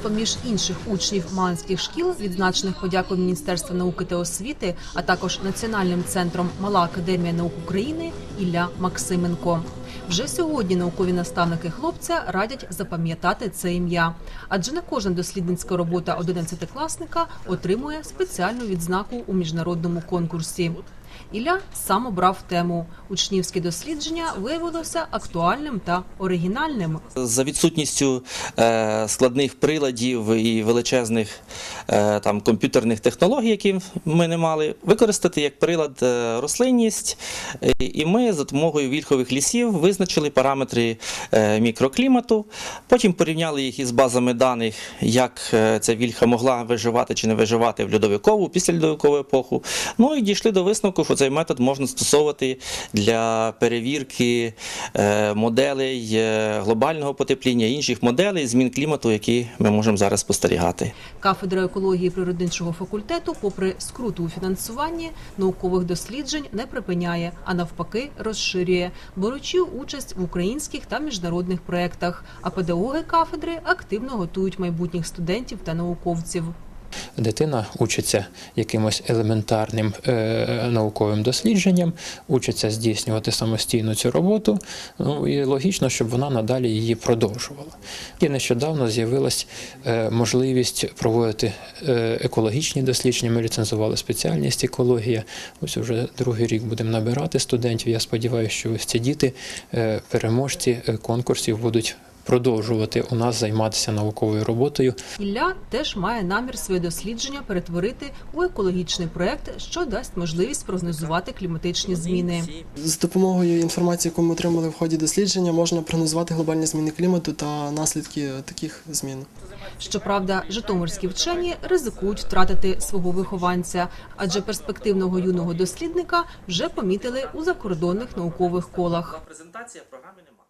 з-поміж інших учнів малинських шкіл, відзначених подякою Міністерства науки та освіти, а також Національним центром Мала Академія наук України Ілля Максименко. Вже сьогодні наукові наставники хлопця радять запам'ятати це ім'я, адже не кожна дослідницька робота 11-класника отримує спеціальну відзнаку у міжнародному конкурсі. Ілля сам обрав тему. Учнівське дослідження виявилося актуальним та оригінальним. За відсутністю е, складних приладів і величезних е, там, комп'ютерних технологій, які ми не мали, використати як прилад е, рослинність. І ми за допомогою вільхових лісів визначили параметри мікроклімату, потім порівняли їх із базами даних, як ця вільха могла виживати чи не виживати в льодовикову після льодовикову епоху. Ну і дійшли до висновку, що цей метод можна застосовувати для перевірки е, моделей е, глобального потепління, інших моделей змін клімату, які ми можемо зараз спостерігати. Кафедра екології природничого факультету, попри скруту у фінансуванні, наукових досліджень не припиняє, а навпаки розширює, беручи участь в українських та міжнародних проєктах. А педагоги кафедри активно готують майбутніх студентів та науковців. Дитина учиться якимось елементарним е, науковим дослідженням, учиться здійснювати самостійно цю роботу. Ну і логічно, щоб вона надалі її продовжувала. І нещодавно з'явилась е, можливість проводити е, екологічні дослідження. Ми ліцензували спеціальність екологія. Ось уже другий рік будемо набирати студентів. Я сподіваюся, що ось ці діти, переможці конкурсів, будуть продовжувати у нас займатися науковою роботою. Ілля теж має намір своє дослідження перетворити у екологічний проєкт, що дасть можливість прогнозувати кліматичні зміни. З допомогою інформації, яку ми отримали в ході дослідження, можна прогнозувати глобальні зміни клімату та наслідки таких змін. Щоправда, житомирські вчені ризикують втратити свого вихованця, адже перспективного юного дослідника вже помітили у закордонних наукових колах. Презентація програми немає.